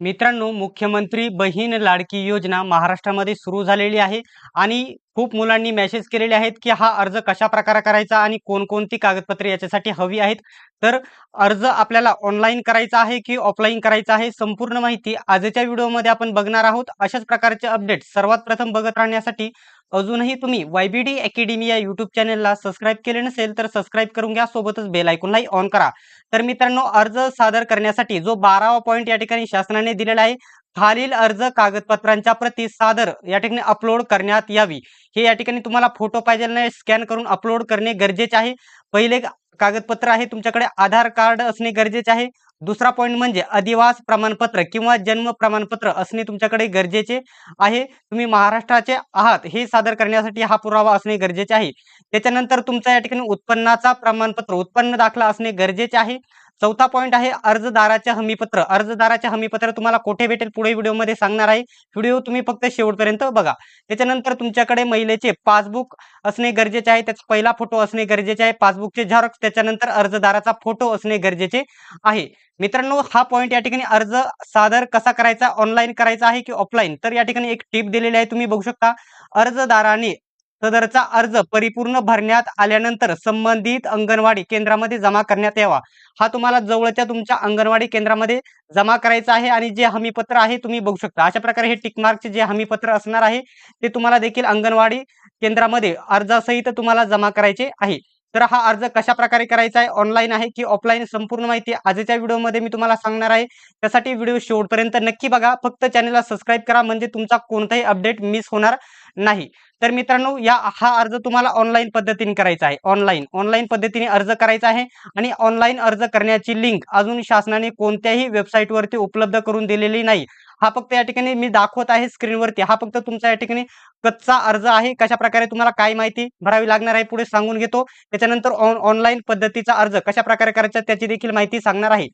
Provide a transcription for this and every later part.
मित्रांनो मुख्यमंत्री बहीण लाडकी योजना महाराष्ट्रामध्ये सुरू झालेली आहे आणि खूप मुलांनी मेसेज केलेले आहेत की हा अर्ज कशा प्रकारे करायचा आणि कोणकोणती कागदपत्रे याच्यासाठी हवी आहेत. तर अर्ज आपल्याला ऑनलाईन करायचा आहे की ऑफलाईन करायचा आहे संपूर्ण माहिती आजच्या व्हिडिओमध्ये आपण बघणार आहोत. अशाच प्रकारचे अपडेट सर्वात प्रथम बघत राहण्यासाठी अजूनही तुम्ही वायबीडी अकॅडमी या युट्यूब चॅनलला सबस्क्राईब केले नसेल तर सबस्क्राईब करून घ्या. सोबतच बेल आयकॉनलाही ऑन करा. तर मित्रांनो अर्ज सादर करण्यासाठी जो बारावा पॉईंट या ठिकाणी शासनाने दिलेला आहे खालील अर्ज कागदपत्रांच्या प्रती सादर या ठिकाणी अपलोड करण्यात यावी. हे या ठिकाणी तुम्हाला फोटो पाहिजे नाही स्कॅन करून अपलोड करणे गरजेचे आहे. पहिले कागदपत्र आहे तुमच्याकडे आधार कार्ड असणे गरजेचे आहे. दुसरा पॉईंट म्हणजे अधिवास प्रमाणपत्र किंवा जन्म प्रमाणपत्र असणे तुमच्याकडे गरजेचे आहे. तुम्ही महाराष्ट्राचे आहात हे सादर करण्यासाठी हा पुरावा असणे गरजेचे आहे. त्याच्यानंतर तुमचा या ठिकाणी उत्पन्नाचा प्रमाणपत्र उत्पन्न दाखला असणे गरजेचे आहे. चौथा पॉईंट आहे अर्जदाराचे हमीपत्र. अर्जदाराचे हमीपत्र तुम्हाला कुठे भेटेल पुढे व्हिडिओमध्ये सांगणार आहे. व्हिडिओ तुम्ही फक्त शेवटपर्यंत बघा. त्याच्यानंतर तुमच्याकडे महिलेचे पासबुक असणे गरजेचे आहे. त्याचा पहिला फोटो असणे गरजेचे आहे. पासबुकचे झेरॉक्स त्याच्यानंतर अर्जदाराचा फोटो असणे गरजेचे आहे. मित्रांनो हा पॉईंट या ठिकाणी अर्ज सादर कसा करायचा? ऑनलाईन करायचा आहे की ऑफलाईन तर या ठिकाणी एक टिप दिलेली आहे. तुम्ही बघू शकता. अर्जदाराने सदरचा अर्ज परिपूर्ण भरण्यात आल्यानंतर संबंधित अंगणवाडी केंद्रामध्ये जमा करण्यात यावा. हा तुम्हाला जवळच्या तुमच्या अंगणवाडी केंद्रामध्ये जमा करायचा आहे आणि जे हमीपत्र आहे तुम्ही बघू शकता. अशा प्रकारे हे टिकमार्कचे जे हमीपत्र असणार आहे ते तुम्हाला देखील अंगणवाडी केंद्रामध्ये अर्जासहित तुम्हाला जमा करायचे आहे. तर हा अर्ज कशा प्रकारे करायचा आहे? ऑनलाईन आहे की ऑफलाईन संपूर्ण माहिती आजच्या व्हिडिओमध्ये मी तुम्हाला सांगणार आहे. त्यासाठी व्हिडिओ शेवटपर्यंत नक्की बघा. फक्त चॅनलला सबस्क्राईब करा. म्हणजे तुमचा कोणताही अपडेट मिस होणार नाही. तर मित्रांनो या हा अर्ज तुम्हाला ऑनलाईन पद्धतीने करायचा आहे. ऑनलाईन ऑनलाईन पद्धतीने अर्ज करायचा आहे आणि ऑनलाईन अर्ज करण्याची लिंक अजून शासनाने कोणत्याही वेबसाईटवरती उपलब्ध करून दिलेली नाही. हा फक्त या ठिकाणी मी दाखवत आहे स्क्रीनवरती. हा फक्त तुमचा या ठिकाणी कच्चा अर्ज आहे. कशा प्रकारे तुम्हाला काय माहिती भरावी लागणार आहे पुढे सांगून घेतो. त्याच्यानंतर ऑनलाईन पद्धतीचा अर्ज कशा प्रकारे करायचा त्याची देखील माहिती सांगणार आहे.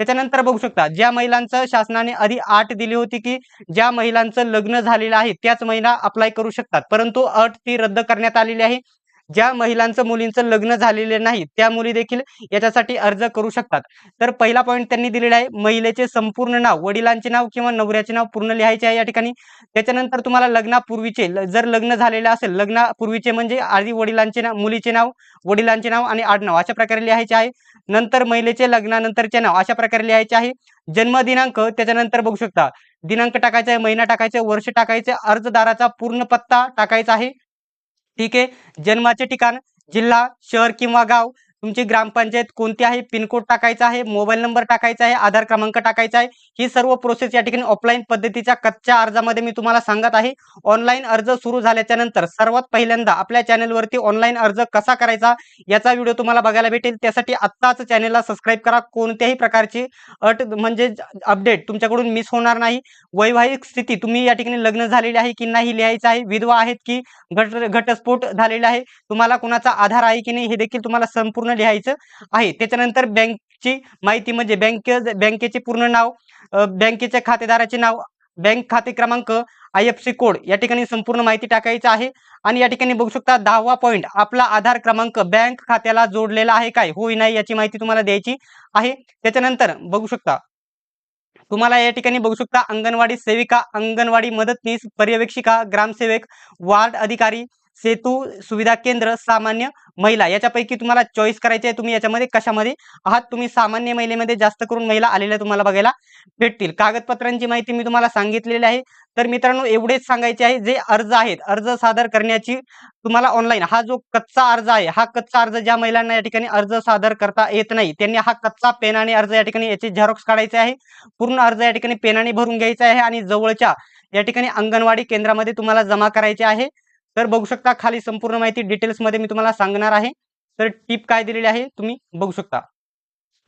त्याच्यानंतर बघू शकता ज्या महिलांचं शासनाने आधी आठ दिली होती की ज्या महिलांचं लग्न झालेलं आहे त्याच महिला अप्लाय करू शकतात. परंतु अट ती रद्द करण्यात आलेली आहे. ज्या महिलांचं मुलींचं लग्न झालेले नाही त्या मुली देखील याच्यासाठी अर्ज करू शकतात. तर पहिला पॉईंट त्यांनी दिलेला आहे महिलेचे संपूर्ण नाव वडिलांचे नाव किंवा नवऱ्याचे नाव पूर्ण लिहायचे आहे या ठिकाणी. त्याच्यानंतर तुम्हाला लग्नापूर्वीचे जर लग्न झालेले असेल लग्नापूर्वीचे म्हणजे आधी वडिलांचे नाव मुलीचे नाव वडिलांचे नाव आणि आडनाव अशा प्रकारे लिहायचे आहे. नंतर महिलेचे लग्नानंतरचे नाव अशा प्रकारे लिहायचे आहे. जन्मदिनांक त्याच्यानंतर बघू शकता. दिनांक टाकायचा आहे महिना टाकायचा वर्ष टाकायचे अर्जदाराचा पूर्ण पत्ता टाकायचा आहे. ठीक आहे? जन्माचे ठिकाण जिल्हा शहर किंवा गाव तुमची ग्रामपंचायत कोणती आहे? पिनकोड टाकायचा आहे मोबाईल नंबर टाकायचा आहे आधार क्रमांक टाकायचा आहे. ही सर्व प्रोसेस या ठिकाणी ऑफलाईन पद्धतीच्या कच्च्या अर्जामध्ये मी तुम्हाला सांगत आहे. ऑनलाईन अर्ज सुरू झाल्याच्यानंतर सर्वात पहिल्यांदा आपल्या चॅनलवरती ऑनलाईन अर्ज कसा करायचा याचा व्हिडिओ तुम्हाला बघायला भेटेल. त्यासाठी आत्ताच चॅनलला सबस्क्राईब करा. कोणत्याही प्रकारची अट म्हणजे अपडेट तुमच्याकडून मिस होणार नाही. वैवाहिक स्थिती तुम्ही या ठिकाणी लग्न झालेले आहे की नाही लिहायचं आहे. विधवा आहेत की घट घटस्फोट झालेला आहे. तुम्हाला कोणाचा आधार आहे की नाही हे देखील तुम्हाला संपूर्ण लिहायचं आहे. त्याच्यानंतर बँकची माहिती म्हणजे बँके बँकेचे पूर्ण नाव बँकेच्या खातेदाराचे नाव बँक खाते क्रमांक आय एफ सी कोड या ठिकाणी संपूर्ण माहिती टाकायची आहे. आणि या ठिकाणी बघू शकता दहावा पॉईंट आपला आधार क्रमांक बँक खात्याला जोडलेला आहे काय? होई नाही याची माहिती तुम्हाला द्यायची आहे. त्याच्यानंतर बघू शकता तुम्हाला या ठिकाणी बघू शकता अंगणवाडी सेविका अंगणवाडी मदतनीस पर्यवेक्षिका ग्रामसेवक वार्ड अधिकारी सेतू सुविधा केंद्र सामान्य महिला याच्यापैकी तुम्हाला चॉईस करायचे आहे तुम्ही याच्यामध्ये कशामध्ये आहात? तुम्ही सामान्य महिलेमध्ये जास्त करून महिला आलेल्या तुम्हाला बघायला भेटतील. कागदपत्रांची माहिती मी तुम्हाला सांगितलेली आहे. तर मित्रांनो एवढेच सांगायचे आहे जे अर्ज आहेत अर्ज सादर करण्याची तुम्हाला ऑनलाईन हा जो कच्चा अर्ज आहे हा कच्चा अर्ज ज्या महिलांना या ठिकाणी अर्ज सादर करता येत नाही त्यांनी हा कच्चा पेनाने अर्ज या ठिकाणी याचे झेरॉक्स काढायचे आहे. पूर्ण अर्ज या ठिकाणी पेनाने भरून घ्यायचा आहे आणि जवळच्या या ठिकाणी अंगणवाडी केंद्रामध्ये तुम्हाला जमा करायचे आहे. तर बघू शकता खाली संपूर्ण माहिती डिटेल्समध्ये मी तुम्हाला सांगणार आहे. तर टिप काय दिलेली आहे तुम्ही बघू शकता.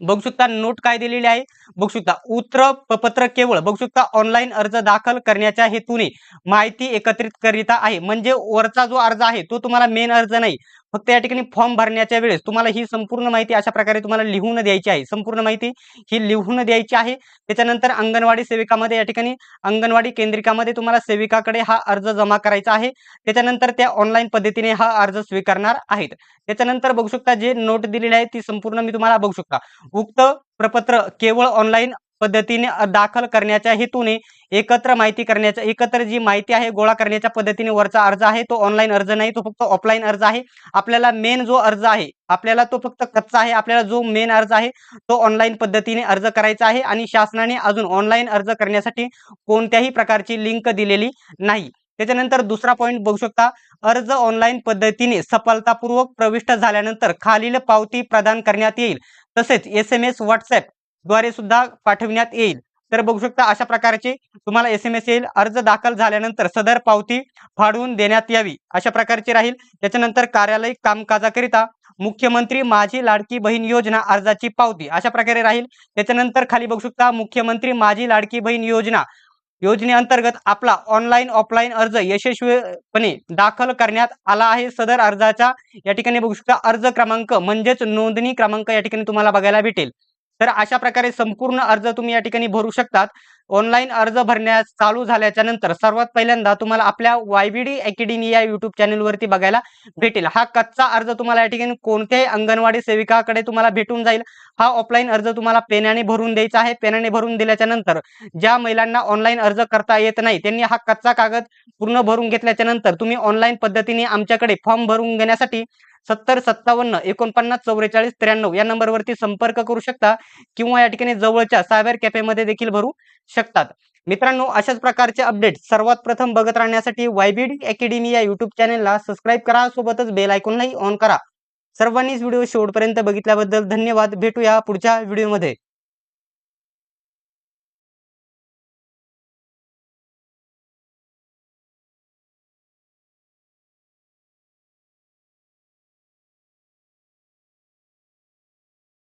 बघू शकता नोट काय दिलेली आहे. बघू शकता उत्तर पत्र केवळ बघू शकता ऑनलाईन अर्ज दाखल करण्याच्या हेतूने माहिती एकत्रित करीता आहे. म्हणजे वरचा जो अर्ज आहे तो तुम्हाला मेन अर्ज नाही. फक्त या ठिकाणी फॉर्म भरण्याच्या वेळेस तुम्हाला ही संपूर्ण माहिती अशा प्रकारे तुम्हाला लिहून द्यायची आहे. संपूर्ण माहिती ही लिहून द्यायची आहे. त्याच्यानंतर अंगणवाडी सेविकामध्ये या ठिकाणी अंगणवाडी केंद्रिकामध्ये तुम्हाला सेविकाकडे हा अर्ज जमा करायचा आहे. त्याच्यानंतर त्या ऑनलाईन पद्धतीने हा अर्ज स्वीकारणार आहेत. त्याच्यानंतर बघू शकता जे नोट दिलेली आहे ती संपूर्ण मी तुम्हाला बघू शकता. उक्त प्रपत्र केवळ ऑनलाईन पद्धतीने दाखल करण्याच्या हेतूने एकत्र माहिती करण्याच्या एकत्र जी माहिती आहे गोळा करण्याच्या पद्धतीने वरचा अर्ज आहे तो ऑनलाईन अर्ज नाही तो फक्त ऑफलाईन अर्ज आहे. आपल्याला मेन जो अर्ज आहे आपल्याला तो फक्त कच्चा आहे आपल्याला जो मेन अर्ज आहे तो ऑनलाईन पद्धतीने अर्ज करायचा आहे आणि शासनाने अजून ऑनलाईन अर्ज करण्यासाठी कोणत्याही प्रकारची लिंक दिलेली नाही. त्याच्यानंतर दुसरा पॉईंट बघू शकता अर्ज ऑनलाईन पद्धतीने सफलतापूर्वक प्रविष्ट झाल्यानंतर खालील पावती प्रदान करण्यात येईल. तसेच एस एम एस व्हॉट्सअप द्वारे सुद्धा पाठविण्यात येईल. तर बघू शकता अशा प्रकारचे तुम्हाला एस एम एस येईल. अर्ज दाखल झाल्यानंतर सदर पावती फाडून देण्यात यावी. अशा प्रकारची राहील. त्याच्यानंतर कार्यालय कामकाजाकरिता मुख्यमंत्री माझी लाडकी बहीण योजना अर्जाची पावती अशा प्रकारे राहील. त्याच्यानंतर खाली बघू शकता मुख्यमंत्री माझी लाडकी बहीण योजना. योजनेअंतर्गत आपला ऑनलाईन ऑफलाईन अर्ज यशस्वीपणे दाखल करण्यात आला आहे. सदर अर्जाचा या ठिकाणी बघू शकता अर्ज क्रमांक म्हणजेच नोंदणी क्रमांक या ठिकाणी तुम्हाला बघायला भेटेल. तर अशा प्रकारे संपूर्ण अर्ज तुम्ही या ठिकाणी भरू शकतात. ऑनलाईन अर्ज भरण्यास चालू झाल्याच्यानंतर सर्वात पहिल्यांदा तुम्हाला आपल्या वायबीडी अकॅडमी या युट्यूब चॅनलवरती बघायला भेटेल. हा कच्चा अर्ज तुम्हाला या ठिकाणी कोणत्याही अंगणवाडी सेविकाकडे तुम्हाला भेटून जाईल. हा ऑफलाईन अर्ज तुम्हाला पेनाने भरून द्यायचा आहे. पेनाने भरून दिल्याच्या नंतर ज्या महिलांना ऑनलाईन अर्ज करता येत नाही त्यांनी हा कच्चा कागद पूर्ण भरून घेतल्याच्या नंतर तुम्ही ऑनलाईन पद्धतीने आमच्याकडे फॉर्म भरून घेण्यासाठी सत्तर सत्तावन्न एकोणपन्नास चौवेचाळीस त्र्याण्णव या नंबरवरती संपर्क करू शकता किंवा या ठिकाणी जवळच्या सायबर कॅफेमध्ये देखील भरू शकतात. मित्रांनो अशाच प्रकारचे अपडेट सर्वात प्रथम बघत राहण्यासाठी वायबीडी अकॅडमी या युट्यूब चॅनेलला सबस्क्राईब करा. सोबतच बेल आयकॉनलाही ऑन करा. सर्वांनीच व्हिडिओ शेवटपर्यंत बघितल्याबद्दल धन्यवाद. भेटूया पुढच्या व्हिडिओमध्ये